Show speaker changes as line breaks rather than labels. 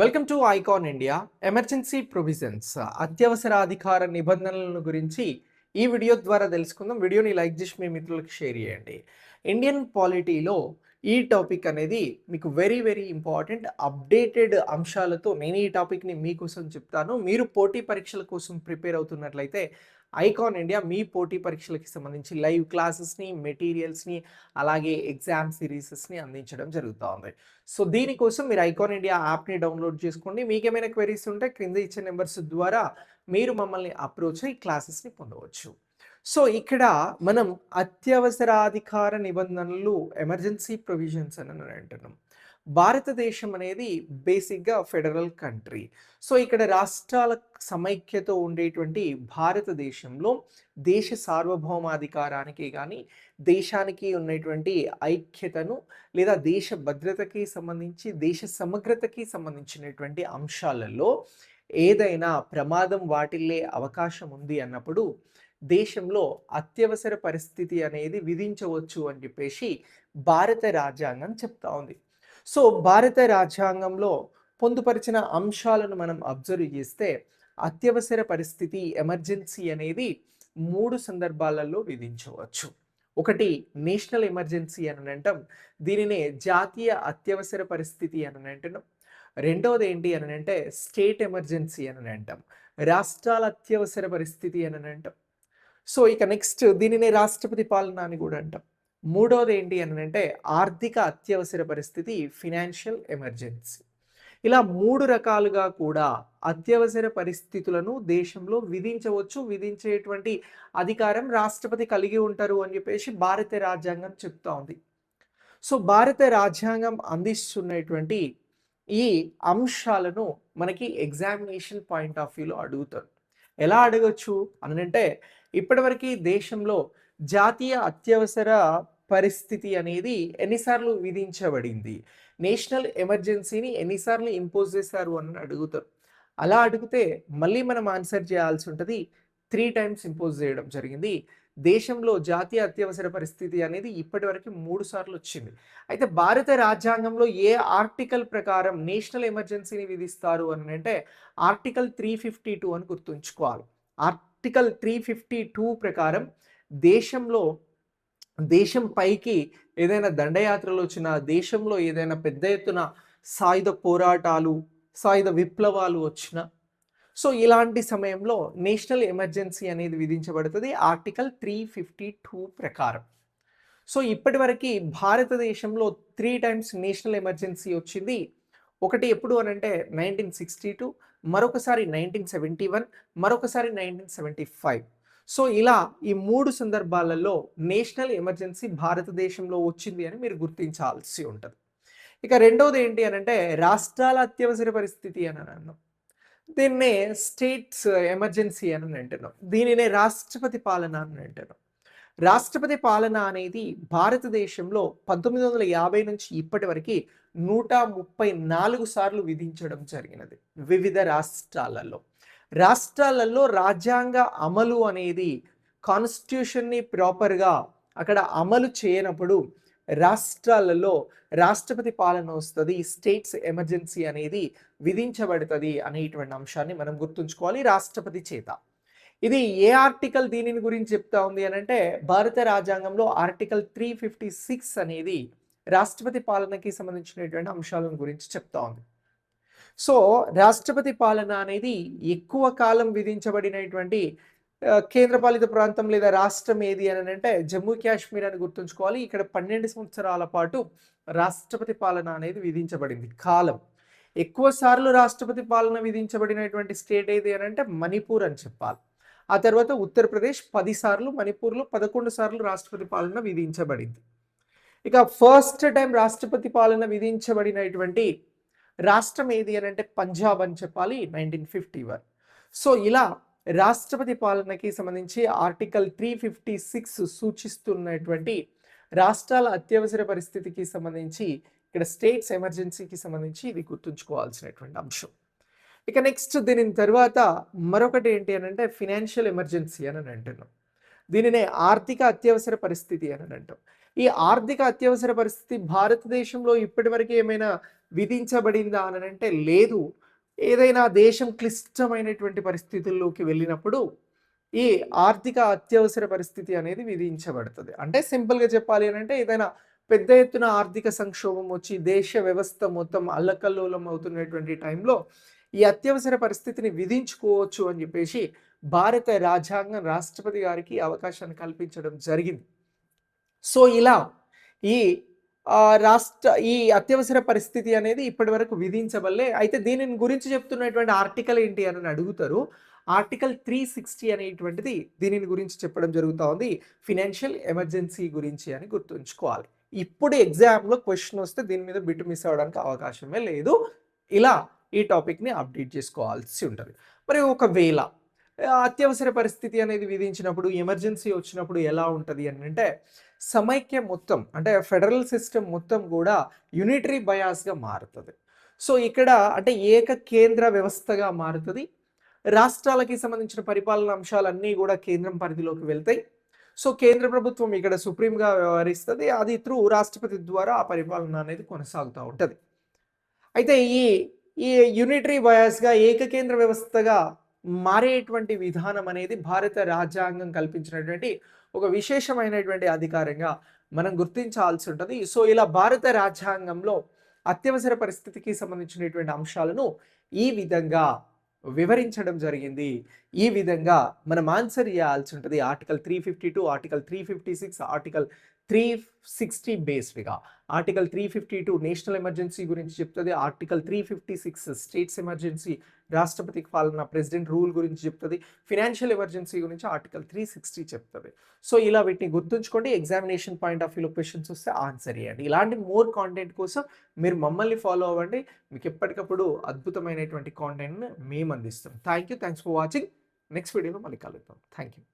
Welcome to icon India emergency provisions అత్యవసర అధికార నిబంధనలను గురించి ఈ వీడియో ద్వారా తెలుసుకుందాం. వీడియోని లైక్ చేసి మీ మిత్రులకు షేర్ చేయండి. ఇండియన్ పాలిటీలో ఈ టాపిక్ అనేది మీకు వెరీ వెరీ ఇంపార్టెంట్. అప్డేటెడ్ అంశాలతో నేను ఈ టాపిక్ని మీకోసం చెప్తాను. మీరు పోటీ పరీక్షల కోసం ప్రిపేర్ అవుతున్నట్లయితే ఐకాన్ ఇండియా మీ పోటీ పరీక్షలకి సంబంధించి లైవ్ క్లాసెస్ని మెటీరియల్స్ని అలాగే ఎగ్జామ్ సిరీసెస్ని అందించడం జరుగుతూ ఉంది. సో దీనికోసం మీరు ఐకాన్ ఇండియా యాప్ని డౌన్లోడ్ చేసుకోండి. మీకు ఏమైనా క్వెరీస్ ఉంటే క్రింద ఇచ్చే నెంబర్స్ ద్వారా మీరు మమ్మల్ని అప్రోచ్ అయ్యి క్లాసెస్ని పొందవచ్చు. సో ఇక్కడ మనం అత్యవసరాధికార నిబంధనలు ఎమర్జెన్సీ ప్రొవిజన్స్ అని అంటున్నాం. భారతదేశం అనేది బేసిక్గా ఫెడరల్ కంట్రీ. సో ఇక్కడ రాష్ట్రాల సమైక్యతో ఉండేటువంటి భారతదేశంలో దేశ సార్వభౌమాధికారానికి కానీ దేశానికి ఉన్నటువంటి ఐక్యతను లేదా దేశ భద్రతకి సంబంధించి దేశ సమగ్రతకి సంబంధించినటువంటి అంశాలలో ఏదైనా ప్రమాదం వాటిల్లే అవకాశం ఉంది అన్నప్పుడు దేశంలో అత్యవసర పరిస్థితి అనేది విధించవచ్చు అని చెప్పేసి భారత రాజ్యాంగం చెప్తా ఉంది. సో భారత రాజ్యాంగంలో పొందుపరిచిన అంశాలను మనం అబ్జర్వ్ చేస్తే అత్యవసర పరిస్థితి ఎమర్జెన్సీ అనేది మూడు సందర్భాలలో విధించవచ్చు. ఒకటి నేషనల్ ఎమర్జెన్సీ అని అంటాం. దీనినే జాతీయ అత్యవసర పరిస్థితి అని అంటున్నాం. రెండవది ఏంటి అని అంటే స్టేట్ ఎమర్జెన్సీ అని అంటాం. రాష్ట్రాల అత్యవసర పరిస్థితి అని అంటాం. సో ఇక నెక్స్ట్ దీనినే రాష్ట్రపతి పాలన అని కూడా అంటాం. మూడవది ఏంటి అని అంటే ఆర్థిక అత్యవసర పరిస్థితి ఫినాన్షియల్ ఎమర్జెన్సీ ఇలా మూడు రకాలుగా కూడా అత్యవసర పరిస్థితులను దేశంలో విధించవచ్చు విధించేటువంటి అధికారం రాష్ట్రపతి కలిగి ఉంటారు అని చెప్పేసి భారత రాజ్యాంగం చెప్తా ఉంది. సో భారత రాజ్యాంగం అందిస్తున్నటువంటి ఈ అంశాలను మనకి ఎగ్జామినేషన్ పాయింట్ ఆఫ్ వ్యూలో అడుగుతారు. ఎలా అడగచ్చు? అనంటే ఇప్పటివరకు దేశంలో జాతీయ అత్యవసర పరిస్థితి అనేది ఎన్నిసార్లు విధించబడింది? నేషనల్ ఎమర్జెన్సీని ఎన్నిసార్లు ఇంపోజ్ చేశారు అని అడుగుతారు. అలా అడిగితే మళ్ళీ మనం ఆన్సర్ చేయాల్సి ఉంటుంది. త్రీ టైమ్స్ ఇంపోజ్ చేయడం జరిగింది. దేశంలో జాతీయ అత్యవసర పరిస్థితి అనేది ఇప్పటి వరకు మూడు సార్లు వచ్చింది. అయితే భారత రాజ్యాంగంలో ఏ ఆర్టికల్ ప్రకారం నేషనల్ ఎమర్జెన్సీని విధిస్తారు అని అంటే ఆర్టికల్ త్రీ ఫిఫ్టీ టూ అని గుర్తుంచుకోవాలి. ఆర్టికల్ త్రీ ఫిఫ్టీ టూ ప్రకారం దేశంలో దేశం పైకి ఏదైనా దండయాత్రలు వచ్చినా దేశంలో ఏదైనా పెద్ద ఎత్తున సాయుధ పోరాటాలు సాయుధ విప్లవాలు వచ్చినా సో ఇలాంటి సమయంలో నేషనల్ ఎమర్జెన్సీ అనేది విధించబడుతుంది ఆర్టికల్ త్రీ ఫిఫ్టీ టూ ప్రకారం. సో ఇప్పటివరకు భారతదేశంలో త్రీ టైమ్స్ నేషనల్ ఎమర్జెన్సీ వచ్చింది. ఒకటి ఎప్పుడు అని అంటే నైన్టీన్ సిక్స్టీ టూ మరొకసారి నైన్టీన్ సెవెంటీ వన్ మరొకసారి నైన్టీన్ సెవెంటీ ఫైవ్. సో ఇలా ఈ మూడు సందర్భాలలో నేషనల్ ఎమర్జెన్సీ భారతదేశంలో వచ్చింది అని మీరు గుర్తించాల్సి ఉంటుంది. ఇక రెండవది ఏంటి అని అంటే రాష్ట్రాల అత్యవసర పరిస్థితి అని అన్నాం. దీన్నే స్టేట్స్ ఎమర్జెన్సీ అని అంటున్నాం. దీనినే రాష్ట్రపతి పాలన అని అంటున్నాం. రాష్ట్రపతి పాలన అనేది భారతదేశంలో పంతొమ్మిది వందల యాభై నుంచి ఇప్పటి వరకు నూట ముప్పై నాలుగు సార్లు విధించడం జరిగినది వివిధ రాష్ట్రాలలో. రాష్ట్రాలలో రాజ్యాంగ అమలు అనేది కాన్స్టిట్యూషన్ని ప్రాపర్గా అక్కడ అమలు చేయనప్పుడు రాష్ట్రాలలో రాష్ట్రపతి పాలన వస్తుంది స్టేట్స్ ఎమర్జెన్సీ అనేది విధించబడుతుంది అనేటువంటి అంశాన్ని మనం గుర్తుంచుకోవాలి రాష్ట్రపతి చేత. ఇది ఏ ఆర్టికల్ దీనిని గురించి చెప్తా ఉంది అని అంటే భారత రాజ్యాంగంలో ఆర్టికల్ త్రీ ఫిఫ్టీ సిక్స్ అనేది రాష్ట్రపతి పాలనకి సంబంధించినటువంటి అంశాలను గురించి చెప్తా ఉంది. సో రాష్ట్రపతి పాలన అనేది ఎక్కువ కాలం విధించబడినటువంటి కేంద్రపాలిత ప్రాంతం లేదా రాష్ట్రం ఏది అని అంటే జమ్మూ కాశ్మీర్ అని గుర్తుంచుకోవాలి. ఇక్కడ పన్నెండు సంవత్సరాల పాటు రాష్ట్రపతి పాలన అనేది విధించబడింది కాలం. ఎక్కువ సార్లు రాష్ట్రపతి పాలన విధించబడినటువంటి స్టేట్ ఏది అని అంటే మణిపూర్ అని చెప్పాలి. ఆ తర్వాత ఉత్తరప్రదేశ్ పది సార్లు మణిపూర్లో పదకొండు సార్లు రాష్ట్రపతి పాలన విధించబడింది. ఇక ఫస్ట్ టైం రాష్ట్రపతి పాలన విధించబడినటువంటి రాష్ట్రం ఏది అని అంటే పంజాబ్ అని చెప్పాలి నైన్టీన్ ఫిఫ్టీ వన్ సో ఇలా రాష్ట్రపతి పాలనకి సంబంధించి ఆర్టికల్ త్రీ ఫిఫ్టీ సిక్స్ సూచిస్తున్నటువంటి రాష్ట్రాల అత్యవసర పరిస్థితికి సంబంధించి ఇక్కడ స్టేట్స్ ఎమర్జెన్సీకి సంబంధించి ఇది గుర్తుంచుకోవాల్సినటువంటి అంశం. ఇక నెక్స్ట్ దీని తర్వాత మరొకటి ఏంటి అని అంటే ఫినాన్షియల్ ఎమర్జెన్సీ అని అంటున్నాం. దీనినే ఆర్థిక అత్యవసర పరిస్థితి అని అంటాం. ఈ ఆర్థిక అత్యవసర పరిస్థితి భారతదేశంలో ఇప్పటివరకు ఏమైనా విధించబడిందా అని అంటే లేదు. ఏదైనా దేశం క్లిష్టమైనటువంటి పరిస్థితుల్లోకి వెళ్ళినప్పుడు ఈ ఆర్థిక అత్యవసర పరిస్థితి అనేది విధించబడుతుంది. అంటే సింపుల్గా చెప్పాలి అని అంటే ఏదైనా పెద్ద ఎత్తున ఆర్థిక సంక్షోభం వచ్చి దేశ వ్యవస్థ మొత్తం అల్లకల్లోలం అవుతున్నటువంటి టైంలో ఈ అత్యవసర పరిస్థితిని విధించుకోవచ్చు అని చెప్పేసి భారత రాజ్యాంగం రాష్ట్రపతి గారికి అవకాశాన్ని కల్పించడం జరిగింది. సో ఇలా ఈ రాష్ట్ర ఈ అత్యవసర పరిస్థితి అనేది ఇప్పటి వరకు విధించబల్లే అయితే దీనిని గురించి చెప్తున్నటువంటి ఆర్టికల్ ఏంటి అని అడుగుతారు. ఆర్టికల్ త్రీ సిక్స్టీ అనేటువంటిది దీనిని గురించి చెప్పడం జరుగుతూ ఉంది. ఫినాన్షియల్ ఎమర్జెన్సీ గురించి అని గుర్తుంచుకోవాలి. ఇప్పుడు ఎగ్జామ్లో క్వశ్చన్ వస్తే దీని మీద బిట్టు మిస్ అవ్వడానికి అవకాశమే లేదు. ఇలా ఈ టాపిక్ని అప్డేట్ చేసుకోవాల్సి ఉంటుంది. మరి ఒకవేళ అత్యవసర పరిస్థితి అనేది విధించినప్పుడు ఎమర్జెన్సీ వచ్చినప్పుడు ఎలా ఉంటుంది అని అంటే సమైక్య మొత్తం అంటే ఫెడరల్ సిస్టమ్ మొత్తం కూడా యూనిటరీ బయాస్గా మారుతుంది. సో ఇక్కడ అంటే ఏక కేంద్ర వ్యవస్థగా మారుతుంది. రాష్ట్రాలకి సంబంధించిన పరిపాలన అంశాలన్నీ కూడా కేంద్రం పరిధిలోకి వెళ్తాయి. సో కేంద్ర ప్రభుత్వం ఇక్కడ సుప్రీంగా వ్యవహరిస్తుంది. అది త్రూ రాష్ట్రపతి ద్వారా ఆ పరిపాలన అనేది కొనసాగుతూ ఉంటుంది. అయితే ఈ ఈ యూనిటరీ బయాస్గా ఏకకేంద్ర వ్యవస్థగా మారేటువంటి విధానం అనేది భారత రాజ్యాంగం కల్పించినటువంటి ఒక విశేషమైనటువంటి అధికారంగా మనం గుర్తించాల్సి ఉంటుంది. సో ఇలా భారత రాజ్యాంగంలో అత్యవసర పరిస్థితికి సంబంధించినటువంటి అంశాలను ఈ విధంగా వివరించడం జరిగింది. ఈ విధంగా మనం ఆన్సర్ చేయాల్సి ఉంటుంది. Article three fifty two article three fifty six article three sixty బేస్డ్గా article three fifty two national emergency గురించి చెప్తుంది. Article three fifty six states emergency రాష్ట్రపతికి పాలన ప్రెసిడెంట్ రూల్ గురించి చెప్తుంది. ఫినాన్షియల్ ఎమర్జెన్సీ గురించి ఆర్టికల్ త్రీ సిక్స్టీ చెప్తుంది. సో ఇలా వీటిని గుర్తుంచుకోండి. ఎగ్జామినేషన్ పాయింట్ ఆఫ్ వ్యూలో క్వశ్చన్స్ వస్తే ఆన్సర్ చేయండి. ఇలాంటి మోర్ కాంటెంట్ కోసం మీరు మమ్మల్ని ఫాలో అవ్వండి. మీకు ఎప్పటికప్పుడు అద్భుతమైనటువంటి కాంటెంట్ని మేము అందిస్తాం. Thank you thanks for watching next వీడియోలో మళ్ళీ కలుద్దాం. Thank you